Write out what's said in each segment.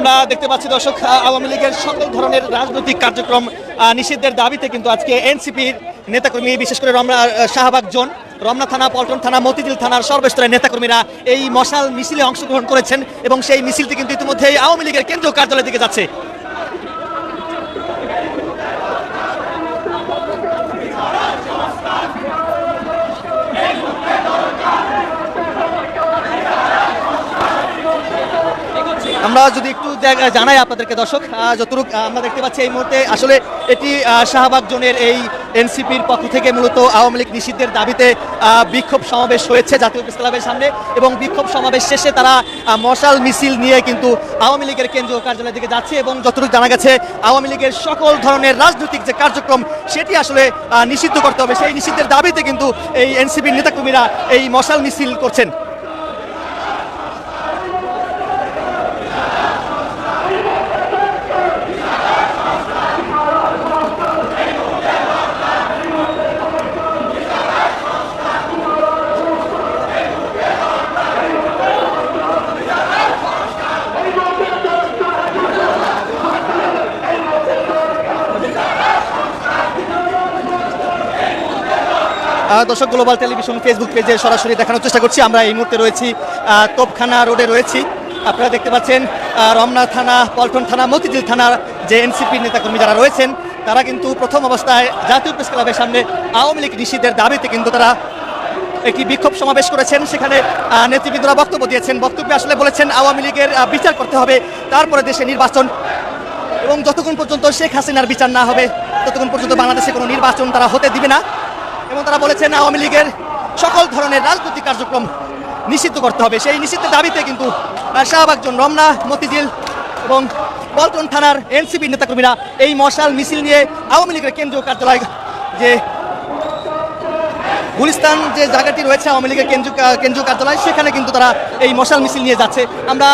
আমরা দেখতে পাচ্ছি দর্শক আওয়ামী লীগের সকল ধরনের রাজনৈতিক কার্যক্রম নিষিদ্ধের দাবিতে কিন্তু আজকে এনসিপির নেতাকর্মী, বিশেষ করে রমনা শাহবাগ জোন, রমনা থানা, পল্টন থানা, মতিঝিল থানার সর্বস্তরের নেতাকর্মীরা এই মশাল মিছিলে অংশগ্রহণ করেছেন এবং সেই মিছিলটি কিন্তু ইতিমধ্যে আওয়ামী লীগের কেন্দ্রীয় কার্যালয়ের দিকে যাচ্ছে। আমরা যদি একটু জানাই আপনাদেরকে, দর্শক যতটুক আমরা দেখতে পাচ্ছি এই মুহূর্তে আসলে এটি শাহবাগ জোনের এই এনসিপির পক্ষ থেকে মূলত আওয়ামী লীগ নিষিদ্ধের দাবিতে বিক্ষোভ সমাবেশ হয়েছে জাতীয় প্রেস ক্লাবের সামনে এবং বিক্ষোভ সমাবেশ শেষে তারা মশাল মিছিল নিয়ে কিন্তু আওয়ামী লীগের কেন্দ্রীয় কার্যালয়ের দিকে যাচ্ছে এবং যতটুকু জানা গেছে, আওয়ামী লীগের সকল ধরনের রাজনৈতিক যে কার্যক্রম, সেটি আসলে নিষিদ্ধ করতে হবে। সেই নিষিদ্ধের দাবিতে কিন্তু এই এনসিপির নেতাকর্মীরা এই মশাল মিছিল করছেন। দর্শক গ্লোবাল টেলিভিশন ফেসবুক পেজে সরাসরি দেখানোর চেষ্টা করছি। আমরা এই মুহূর্তে রয়েছি তোপখানা রোডে রয়েছি। আপনারা দেখতে পাচ্ছেন রমনা থানা, পল্টন থানা, মতিঝিল থানার যে এনসিপির নেতাকর্মী যারা রয়েছেন, তারা কিন্তু প্রথম অবস্থায় জাতীয় প্রেস ক্লাবের সামনে আওয়ামী লীগ নিষিদ্ধের দাবিতে কিন্তু তারা একটি বিক্ষোভ সমাবেশ করেছেন। সেখানে নেতৃবৃন্দরা বক্তব্য দিয়েছেন। বক্তব্যে আসলে বলেছেন, আওয়ামী লীগের বিচার করতে হবে, তারপরে দেশে নির্বাচন। এবং যতক্ষণ পর্যন্ত শেখ হাসিনার বিচার না হবে, ততক্ষণ পর্যন্ত বাংলাদেশে কোনো নির্বাচন তারা হতে দিবে না। এবং তারা বলেছেন আওয়ামী লীগের সকল ধরনের রাজনৈতিক কার্যক্রম নিষিদ্ধ করতে হবে। সেই নিষিদ্ধের দাবিতে কিন্তু শাহবাগজন রমনা, মতিঝিল এবং পল্টন থানার এনসিপি নেতাকর্মীরা এই মশাল মিছিল নিয়ে আওয়ামী লীগের কেন্দ্রীয় কার্যালয় যে গুলিস্তান যে জায়গাটি রয়েছে আওয়ামী লীগের কেন্দ্রীয় কেন্দ্রীয় কার্যালয়, সেখানে কিন্তু তারা এই মশাল মিছিল নিয়ে যাচ্ছে। আমরা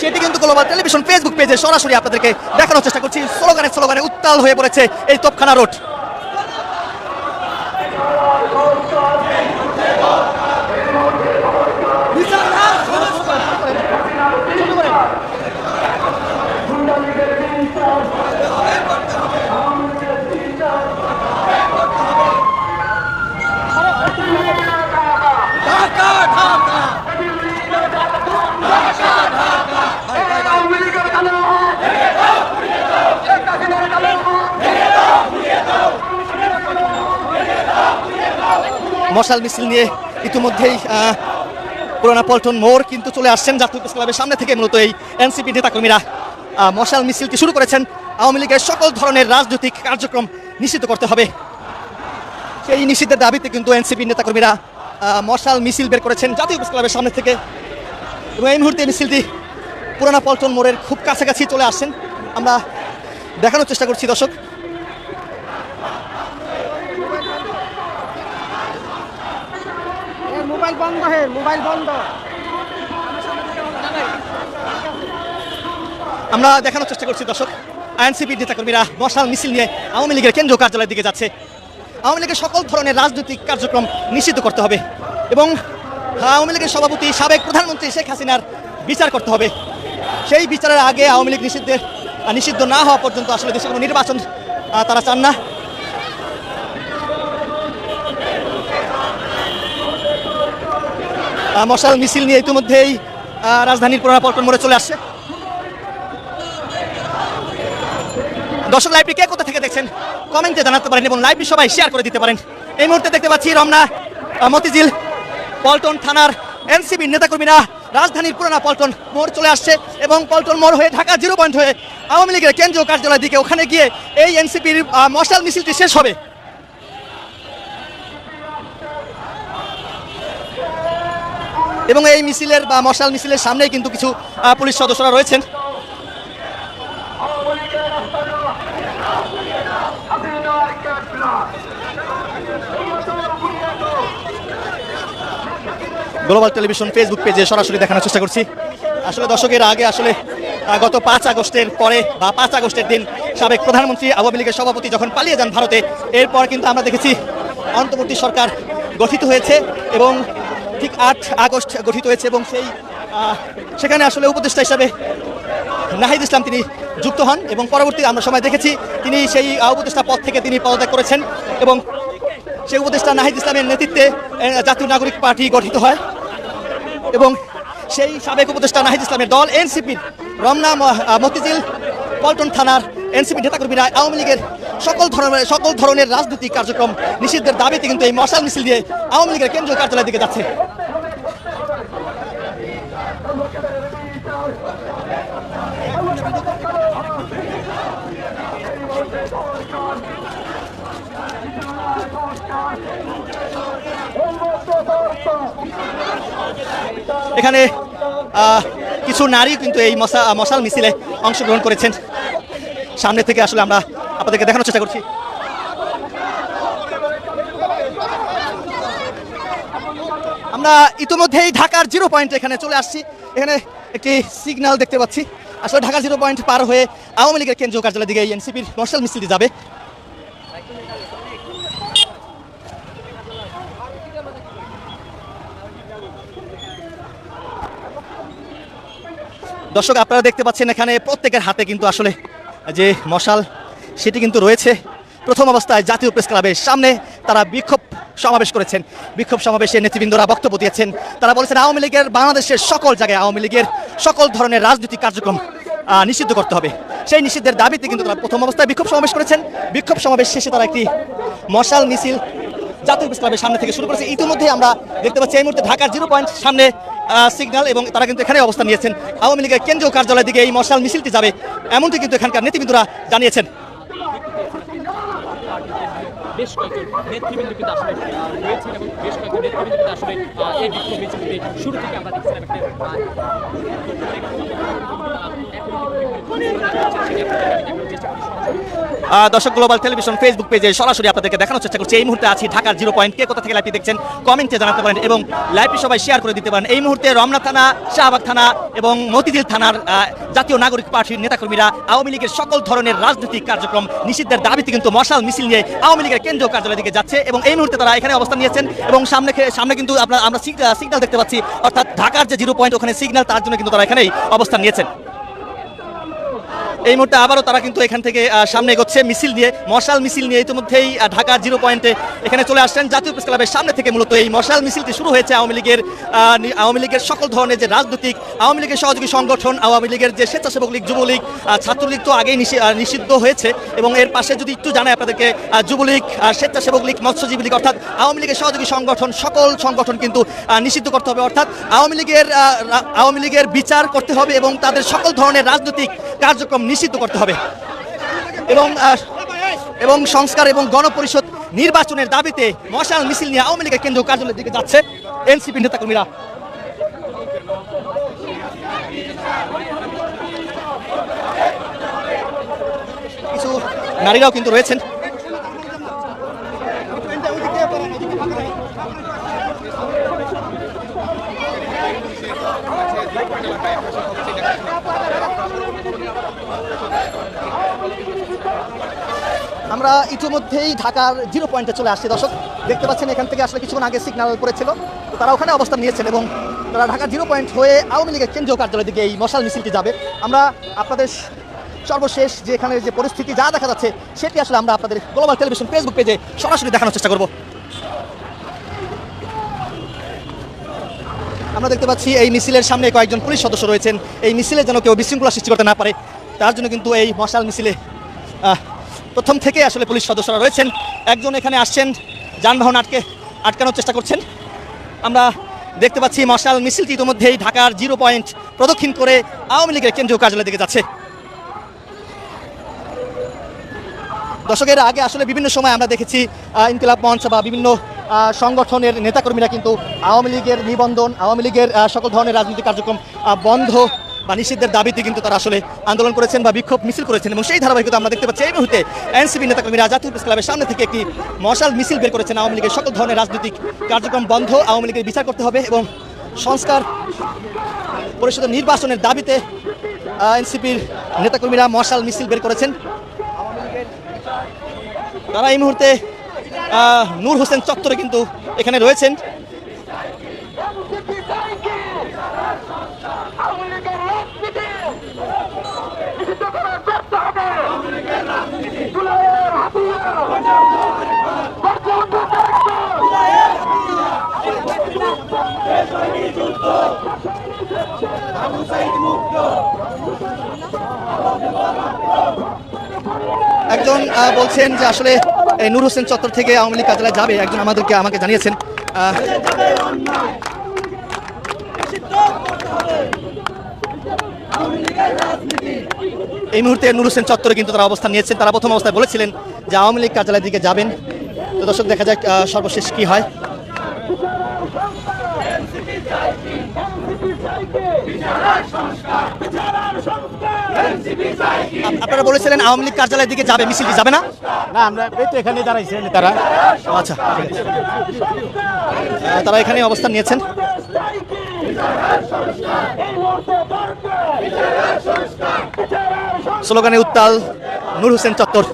সেটি কিন্তু গ্লোবাল টেলিভিশন ফেসবুক পেজে সরাসরি আপনাদেরকে দেখানোর চেষ্টা করছি। স্লোগানে স্লোগানে উত্তাল হয়ে পড়েছে এই তোপখানা রোড। মশাল মিছিল নিয়ে ইতিমধ্যেই পুরোনা পল্টন মোড় কিন্তু চলে আসছেন জাতীয় প্রেস ক্লাবের সামনে থেকে মূলত এই এনসিপি নেতাকর্মীরা। মশাল মিছিলটি শুরু করেছেন। আওয়ামী লীগের সকল ধরনের রাজনৈতিক কার্যক্রম নিষিদ্ধ করতে হবে। সেই নিষিদ্ধের দাবিতে কিন্তু এনসিপি নেতাকর্মীরা মশাল মিছিল বের করেছেন জাতীয় প্রেস ক্লাবের সামনে থেকে। এবং এই মুহূর্তে মিছিলটি পুরোনা পল্টন মোড়ের খুব কাছাকাছি চলে আসছেন। আমরা দেখানোর চেষ্টা করছি দর্শক। মোবাইল বন্ধ হে, মোবাইল বন্ধ। আমরা দেখানোর চেষ্টা করছি, দর্শক। আইএনসিপির নেতাকর্মীরা মশাল মিছিল নিয়ে আওয়ামী লীগের কেন্দ্রীয় কার্যালয়ের দিকে যাচ্ছে। আওয়ামী লীগের সকল ধরনের রাজনৈতিক কার্যক্রম নিষিদ্ধ করতে হবে এবং আওয়ামী লীগের সভাপতি, সাবেক প্রধানমন্ত্রী শেখ হাসিনার বিচার করতে হবে। সেই বিচারের আগে আওয়ামী লীগ নিষিদ্ধের, নিষিদ্ধ না হওয়া পর্যন্ত আসলে দেশে কোনো নির্বাচন তারা চান না। মশাল মিছিল নিয়ে ইতিমধ্যেই রাজধানীর পুরানা পল্টন মোড়ে চলে আসছে। দর্শক লাইভটি কে কোথা থেকে দেখছেন? কমেন্টে জানাতে পারেন এবং লাইভটি সবাই শেয়ার করে দিতে পারেন। এই মুহূর্তে দেখতে পাচ্ছি রমনা মতিঝিল, পল্টন থানার এনসিবির নেতাকর্মীরা রাজধানীর পুরানা পল্টন মোড় চলে আসছে এবং পল্টন মোড় হয়ে ঢাকা জিরো পয়েন্ট হয়ে আওয়ামী লীগের কেন্দ্রীয় কার্যালয়ের দিকে ওখানে গিয়ে এই এনসিপির মশাল মিছিলটি শেষ হবে। এবং এই মিছিলের বা মশাল মিছিলের সামনেই কিন্তু কিছু পুলিশ সদস্যরা রয়েছেন। গ্লোবাল টেলিভিশন ফেসবুক পেজে সরাসরি দেখানোর চেষ্টা করছি। আসলে দশকের আগে আসলে গত পাঁচ আগস্টের পরে বা পাঁচ আগস্টের দিন সাবেক প্রধানমন্ত্রী, আওয়ামী লীগের সভাপতি যখন পালিয়ে যান ভারতে, এরপর কিন্তু আমরা দেখেছি, অন্তর্বর্তী সরকার গঠিত হয়েছে এবং ঠিক আট আগস্ট গঠিত হয়েছে এবং সেই সেখানে আসলে উপদেষ্টা হিসাবে নাহিদ ইসলাম তিনি যুক্ত হন এবং পরবর্তী আমরা সময় দেখেছি তিনি সেই উপদেষ্টা পদ থেকে তিনি পদত্যাগ করেছেন এবং সেই উপদেষ্টা নাহিদ ইসলামের নেতৃত্বে জাতীয় নাগরিক পার্টি গঠিত হয় এবং সেই সাবেক উপদেষ্টা নাহিদ ইসলামের দল এনসিপির রমনা মতিঝিল, পল্টন থানার এনসিপি নেতাকর্মীরা আওয়ামী লীগের সকল ধরনের সকল ধরনের রাজনৈতিক কার্যক্রম নিষিদ্ধের দাবিতে কিন্তু এই মশাল মিছিল দিয়ে আওয়ামী লীগের কেন্দ্রীয় কার্যালয়ের দিকে যাচ্ছে। এখানে কিছু নারী কিন্তু এই মশা, মশাল মিছিলে অংশগ্রহণ করেছেন। সামনে থেকে আসলে আমরা আপনাদেরকে দেখানোর চেষ্টা করছি। আমরা ইতিমধ্যেই ঢাকার জিরো পয়েন্ট এখানে চলে আসছি। এখানে একটি সিগন্যাল দেখতে পাচ্ছি। আসলে ঢাকার জিরো পয়েন্ট পার হয়ে আওয়ামী লীগের কেন্দ্রীয় কার্যালয়ের দিকে এনসিপির মশাল মিছিলটি যাবে। দর্শক, আপনারা দেখতে পাচ্ছেন এখানে প্রত্যেকের হাতে কিন্তু আসলে যে মশাল সেটি কিন্তু রয়েছে। প্রথম অবস্থায় জাতীয় প্রেস ক্লাবের সামনে তারা বিক্ষোভ সমাবেশ করেছেন। বিক্ষোভ সমাবেশে নেতৃবৃন্দরা বক্তব্য দিয়েছেন। তারা বলেছেন, আওয়ামী লীগের বাংলাদেশের সকল জায়গায় আওয়ামী লীগের সকল ধরনের রাজনৈতিক কার্যক্রম নিষিদ্ধ করতে হবে। সেই নিষিদ্ধের দাবিতে কিন্তু তারা প্রথম অবস্থায় বিক্ষোভ সমাবেশ করেছেন। বিক্ষোভ সমাবেশ শেষে তারা একটি মশাল মিছিল জাতীয় প্রেস ক্লাবের সামনে থেকে শুরু করেছে। ইতিমধ্যে আমরা দেখতে পাচ্ছি এই মুহূর্তে ঢাকার জিরো পয়েন্ট সামনে সিগন্যাল এবং তারা কিন্তু এখানে অবস্থান নিয়েছেন। আওয়ামী লীগের কেন্দ্রীয় কার্যালয়ের দিকে এই মশাল মিছিলটি যাবে, এমনটি কিন্তু এখানকার নেতৃবৃন্দরা জানিয়েছেন। ভিত্তিতে বেশ কয়েকজন নেতৃবৃন্দ কিন্তু আসলে রয়েছেন এবং বেশ কয়েকজন নেতৃবৃন্দ কিন্তু আসলে এই বিক্ষোভ মিছিলটিতে শুরু থেকে আমরা দেখছিলাম একটা দর্শক গ্লোবাল টেলিভিশন ফেসবুক পেজে সরাসরি আপনাদেরকে দেখানোর চেষ্টা করছি। এই মুহূর্তে আছি ঢাকার জিরো পয়েন্ট কে কোথা থেকে লাইভটি দেখছেন কমেন্টে জানাতে পারেন এবং লাইভটি সবাই শেয়ার করে দিতে পারেন। এই মুহূর্তে রমনা থানা, শাহবাগ থানা এবং মতিঝিল থানার জাতীয় নাগরিক পার্টির নেতাকর্মীরা আওয়ামী লীগের সকল ধরনের রাজনৈতিক কার্যক্রম নিষিদ্ধের দাবিতে কিন্তু মশাল মিছিল নিয়ে আওয়ামী লীগের কেন্দ্রীয় কার্যালয়ের দিকে যাচ্ছে এবং এই মুহূর্তে তারা এখানে অবস্থান নিয়েছেন এবং সামনে সামনে কিন্তু আপনার আমরা সিগনাল দেখতে পাচ্ছি। অর্থাৎ ঢাকার যে জিরো পয়েন্ট ওখানে সিগন্যাল তার জন্য কিন্তু তারা এখানেই অবস্থান নিয়েছেন। এই মুহূর্তে আবারও তারা কিন্তু এখান থেকে সামনে এগোচ্ছে, মিছিল নিয়ে, মশাল মিছিল নিয়ে ইতিমধ্যেই ঢাকার জিরো পয়েন্টে এখানে চলে আসছেন জাতীয় প্রেস ক্লাবের সামনে থেকে মূলত এই মশাল মিছিলটি শুরু হয়েছে আওয়ামী লীগের আওয়ামী লীগের সকল ধরনের যে রাজনৈতিক, আওয়ামী লীগের সহযোগী সংগঠন, আওয়ামী লীগের যে স্বেচ্ছাসেবক লীগ, যুবলীগ ছাত্রলীগ তো আগেই নিষি- নিষিদ্ধ হয়েছে এবং এর পাশে যদি একটু জানাই আপনাদেরকে যুবলীগ স্বেচ্ছাসেবক লীগ, মৎস্যজীবী লীগ, অর্থাৎ আওয়ামী লীগের সহযোগী সংগঠন, সকল সংগঠন কিন্তু নিষিদ্ধ করতে হবে। অর্থাৎ আওয়ামী লীগের আওয়ামী লীগের বিচার করতে হবে এবং তাদের সকল ধরনের রাজনৈতিক কার্যক্রম নিষিদ্ধ করতে হবে। এবং এবং সংস্কার এবং গণপরিষদ নির্বাচনের দাবিতে মশাল মিছিল নিয়ে আওয়ামী লীগের কেন্দ্রীয় কার্যালয়ের দিকে যাচ্ছে এনসিপি নেতাকর্মীরা। কিছু নারীরাও কিন্তু রয়েছেন। আমরা ইতিমধ্যেই ঢাকার জিরো পয়েন্টে চলে আসছি। দর্শক, দেখতে পাচ্ছেন, এখান থেকে আসলে কিছুক্ষণ আগে সিগন্যাল করেছিল। তারা ওখানে অবস্থান নিয়েছেন এবং তারা ঢাকার জিরো পয়েন্ট হয়ে আওয়ামী লীগের কেন্দ্রীয় কার্যালয়ের দিকে এই মশাল মিছিলটি যাবে। আমরা আপনাদের সর্বশেষ যে এখানে যে পরিস্থিতি যা দেখা যাচ্ছে, সেটি আসলে আমরা আপনাদের গ্লোবাল টেলিভিশন ফেসবুক পেজে সরাসরি দেখানোর চেষ্টা করব। আমরা দেখতে পাচ্ছি, এই মিছিলের সামনে কয়েকজন পুলিশ সদস্য রয়েছেন। এই মিছিলে যেন কেউ বিশৃঙ্খলা সৃষ্টি করতে না পারে, তার জন্য কিন্তু এই মশাল মিছিলে প্রথম থেকে আসলে পুলিশ সদস্যরা রয়েছেন। একজন এখানে আসছেন, যানবাহন আটকে, আটকানোর চেষ্টা করছেন। আমরা দেখতে পাচ্ছি মশাল মিছিলটি ইতিমধ্যেই ঢাকার জিরো পয়েন্ট প্রদক্ষিণ করে আওয়ামী লীগের কেন্দ্রীয় কার্যালয়ের দিকে যাচ্ছে। দর্শকের আগে আসলে বিভিন্ন সময় আমরা দেখেছি ইনকিলাব মঞ্চ বা বিভিন্ন সংগঠনের নেতাকর্মীরা কিন্তু আওয়ামী লীগের নিবন্ধন, আওয়ামী লীগের সকল ধরনের রাজনৈতিক কার্যক্রম বন্ধ বা নিষিদ্ধের দাবিতে কিন্তু তারা আসলে আন্দোলন করেছেন বা বিক্ষোভ মিছিল করেছেন এবং সেই ধারাবাহিকতা আমরা দেখতে পাচ্ছি। এই মুহূর্তে এনসিপি নেতাকর্মীরা জাতীয় প্রেস ক্লাবের সামনে থেকে একটি মশাল মিছিল বের করেছেন। আওয়ামী লীগের সকল ধরনের রাজনৈতিক কার্যক্রম বন্ধ। আওয়ামী লীগের বিচার করতে হবে এবং সংস্কার পরিষদের নির্বাচনের দাবিতে এনসিপির নেতাকর্মীরা মশাল মিছিল বের করেছেন। তারা এই মুহূর্তে নূর হোসেন চত্বরে কিন্তু এখানে রয়েছেন নিষিদ্ধ করে করতে হবে জুলাইয়ের হাতিয়ার গর্জে উঠবে ট্রাক্টর একজন বলছেন যে আসলে নূর হোসেন চত্বর থেকে আওয়ামী লীগ কার্যালয়ে যাবে। একজন আমাদেরকে, আমাকে জানিয়েছেন। এই মুহূর্তে নূর হোসেন চত্বরে কিন্তু তারা অবস্থান নিয়েছেন। তারা প্রথম অবস্থায় বলেছিলেন যে আওয়ামী লীগ কার্যালয়ের দিকে যাবেন। তো দর্শক দেখা যাক সর্বশেষ কি হয়। আপনারা বলেছিলেন আওয়ামী লীগ কার্যালয়ের দিকে যাবে মিছিলটি যাবে না? না আমরা এই তো এখানে দাঁড়াইছি তারা। আচ্ছা তারা এখানে অবস্থান নিয়েছেন। স্লোগানে উত্তাল নূর হোসেন চত্বর।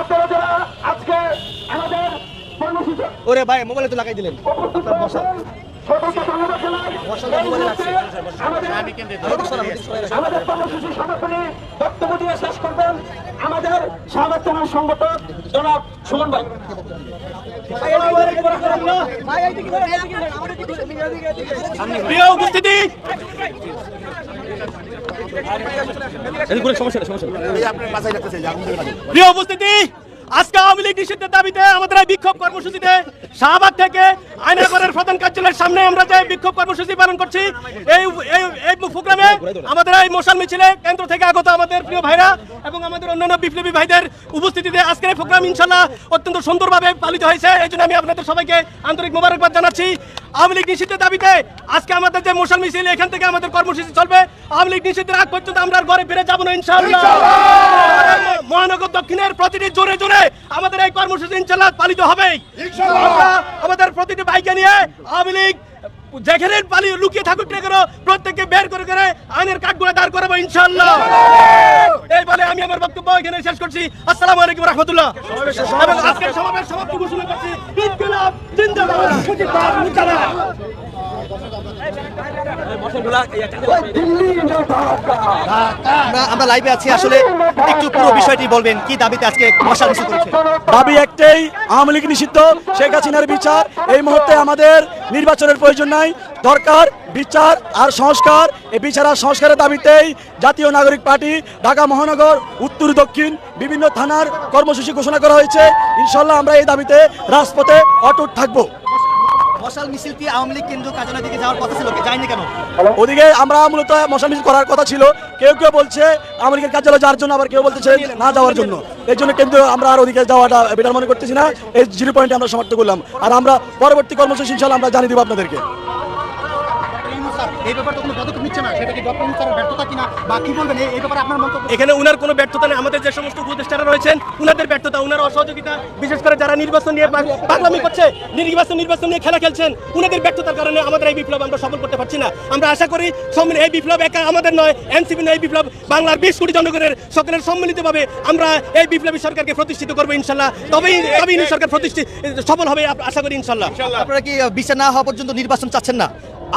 আপনারা যারা আজকে আমাদের ওরে ভাই মোবাইলে তো লাগাই দিলেন। সংগঠনের আমাদের আমাদের কর্মসূচি সমাপনী বক্তব্য দিয়ে শেষ করবেন আমাদের সংগঠক জনাব সুমন ভাই প্রিয় উপস্থিতি প্রিয় উপস্থিতি আজকে আওয়ামী লীগ নিষিদ্ধের দাবিতে আমাদের এই বিক্ষোভ কর্মসূচিতে শাহবাগ থেকে আয়নাগরের প্রধান কার্যালয়ের সামনে আমরা যে বিক্ষোভ কর্মসূচি পালন করছি এই এই প্রোগ্রামে আমাদের এই মোশন মিছিলে কেন্দ্র থেকে আগত আমাদের প্রিয় ভাইরা এবং আমাদের অন্যান্য বিপ্লবী ভাইদের উপস্থিতিতে আজকের এই প্রোগ্রাম ইনশাল্লাহ অত্যন্ত সুন্দরভাবে পালিত হয়েছে। এই জন্য আমি আপনাদের সবাইকে আন্তরিক মোবারকবাদ জানাচ্ছি। আওয়ামী লীগ নিষিদ্ধের দাবিতে আজকে আমাদের যে মোশন মিছিল এখান থেকে আমাদের কর্মসূচি চলবে। আওয়ামী লীগ নিষিদ্ধের আগ পর্যন্ত আমরা ঘরে ফিরে যাব না ইনশাআল্লাহ! মহানগর দক্ষিণের প্রতিটি জোরে জোরে আমাদের এই কর্মসূচি ইনশাল্লাহ পালিত হবেই। আমাদের প্রতিটি বাইকে নিয়ে আওয়ামী লীগ যেখানে পালি লুকিয়ে থাকুক না কেন প্রত্যেককে বের করে করে আইনের কাঠগুলো দাঁড় করাবো ইনশাআল্লাহ। এই বলে আমি আমার বক্তব্য এখানে শেষ করছি। আসসালামু আলাইকুম রহমতুল্লাহ। এবং আজকের সমাবেশ সমাপ্তি ঘোষণা করছি। ইনকিলাব জিন্দাবাদ। আমরা লাইভে আছি। আসলে একটু পুরো বিষয়টি বলবেন, কি দাবিতে আজকে মশাল মিছিল করেছেন দাবি একটাই, আওয়ামী লীগ নিষিদ্ধ, শেখ হাসিনার বিচার। এই মুহূর্তে আমাদের নির্বাচনের প্রয়োজন নাই। দরকার বিচার আর সংস্কার। এই বিচার আর সংস্কারের দাবিতেই জাতীয় নাগরিক পার্টি ঢাকা মহানগর, উত্তর, দক্ষিণ, বিভিন্ন থানার কর্মসূচি ঘোষণা করা হয়েছে। ইনশাল্লাহ আমরা এই দাবিতে রাজপথে অটুট থাকব। ছিল? আমরা কেউ কেউ বলছে যাওয়ার জন্য, আবার কেউ না যাওয়ার জন্য। এই জন্য আমরা মনে না। জিরো পয়েন্টে আমরা সমাপ্ত করলাম। আর আমরা পরবর্তী কর্মসূচি আমরা জানিয়ে দিব আপনাদেরকে। এই ব্যাপারে কোনো পদক্ষেপ নিচ্ছে না। সেটা কি ডক্টর ব্যর্থতা কিনা বা কি বলবেন? এই ব্যাপারে আপনার মন্তব্য এখানে উনার কোনো ব্যর্থতা নেই। আমাদের যে সমস্ত উপদেষ্টারা রয়েছেন উনাদের ব্যর্থতা উনার অসহযোগিতা বিশেষ করে যারা নির্বাচন নিয়ে পাগলামি করছে নির্বাচন নির্বাচন নিয়ে খেলা খেলছেন উনাদের ব্যর্থতার কারণে আমাদের এই বিপ্লব আমরা সফল করতে পারছি না। আমরা আশা করি এই বিপ্লব একা আমাদের নয় এনসিপি নয় এই বিপ্লব বাংলার বিশ কোটি জনগণের সকলের সম্মিলিতভাবে আমরা এই বিপ্লবী সরকারকে প্রতিষ্ঠিত করব ইনশাল্লাহ। তবেই তবেই সরকার প্রতিষ্ঠিত সফল হবে আশা করি ইনশাল্লাহ। আপনারা কি বিচার না হওয়া পর্যন্ত নির্বাচন চাচ্ছেন না?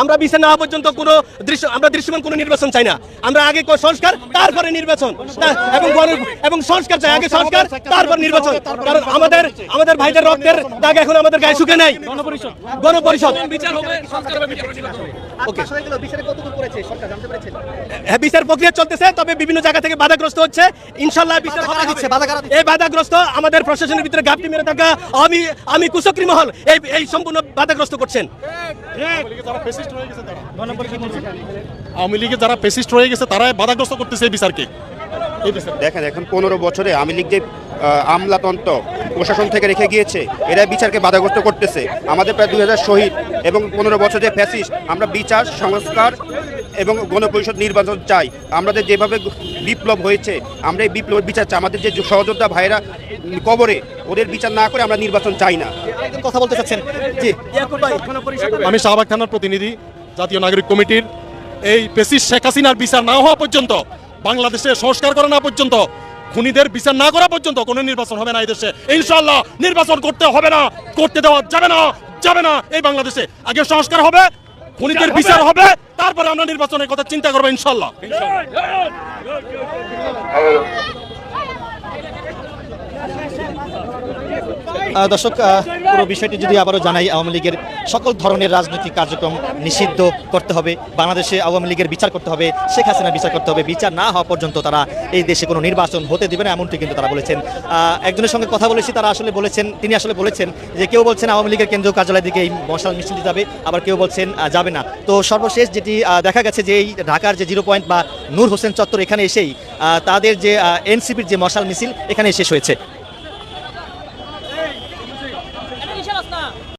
আমরা বিচার না পর্যন্ত কোনো দৃশ্য আমরা দৃশ্যমান কোনো নির্বাচন চাই না। আমরা আগে সংস্কার তারপরে নির্বাচন। এবং এবং সংস্কার চাই। আগে সংস্কার তারপর নির্বাচন। কারণ আমাদের আমাদের ভাইদের রক্তের দাগ এখন আমাদের গায়ে শুকে নাই। গণপরিষদ। গণপরিষদ। বিচার হবে সংস্কার কতদূর করেছে সরকার জানতে পেরেছেন? হ্যাঁ, বিচার প্রক্রিয়া চলতেছে তবে বিভিন্ন জায়গা থেকে বাধাগ্রস্ত হচ্ছে। ইনশাল্লাহ বিচার কারা দিচ্ছে? এই বাধাগ্রস্ত আমাদের প্রশাসনের ভিতরে গাপটি মেরে থাকা আমি আমি কুচক্রি মহল এই এই সম্পূর্ণ বাধাগ্রস্ত করছেন। আওয়ামী লীগে যারা পেসিস্ট রয়ে গেছে তারা বাধাগ্রস্ত করতেছে এই বিচারকে। দেখেন এখন পনেরো বছরে আওয়ামী লীগ যে আমলাতন্ত্র প্রশাসন থেকে রেখে গিয়েছে। এরা বিচারকে বাধাগ্রস্ত করতেছে। আমাদের প্রায় দুই হাজার শহীদ এবং পনেরো বছর যে ফ্যাসিস্ট আমরা বিচার সংস্কার এবং গণপরিষদ নির্বাচন চাই। আমাদের যেভাবে বিপ্লব হয়েছে আমরা এই বিপ্লবের বিচার চাই। আমাদের যে সহযোদ্ধা ভাইরা কবরে ওদের বিচার না করে আমরা নির্বাচন চাই না। কথা বলতে চাচ্ছেন। জি। আমি শাহবাগ থানার প্রতিনিধি জাতীয় নাগরিক কমিটির। এই পেসিস্ট শেখ হাসিনার বিচার না হওয়া পর্যন্ত বাংলাদেশে সংস্কার করা না পর্যন্ত খুনিদের বিচার না করা পর্যন্ত কোনো নির্বাচন হবে না এই দেশে। ইনশাল্লাহ নির্বাচন করতে হবে না, করতে দেওয়া যাবে না যাবে না। এই বাংলাদেশে আগে সংস্কার হবে, খুনিদের বিচার হবে, তারপরে আমরা নির্বাচনের কথা চিন্তা করব ইনশাল্লাহ দর্শক পুরো বিষয়টি যদি আবারও জানাই, আওয়ামী লীগের সকল ধরনের রাজনৈতিক কার্যক্রম নিষিদ্ধ করতে হবে, বাংলাদেশে আওয়ামী লীগের বিচার করতে হবে, শেখ হাসিনা বিচার করতে হবে, বিচার না হওয়া পর্যন্ত তারা এই দেশে কোনো নির্বাচন হতে দেবে না, এমনটি কিন্তু তারা বলেছেন। একজনের সঙ্গে কথা বলেছি, তারা আসলে বলেছেন, তিনি আসলে বলেছেন যে কেউ বলছেন আওয়ামী লীগের কেন্দ্রীয় কার্যালয় দিকে এই মশাল মিছিল যাবে, আবার কেউ বলছেন যাবে না। তো সর্বশেষ যেটি দেখা গেছে যে এই ঢাকার যে জিরো পয়েন্ট বা নূর হোসেন চত্বর এখানে এসেই তাদের যে এনসিপির যে মশাল মিছিল, এখানে শেষ হয়েছে।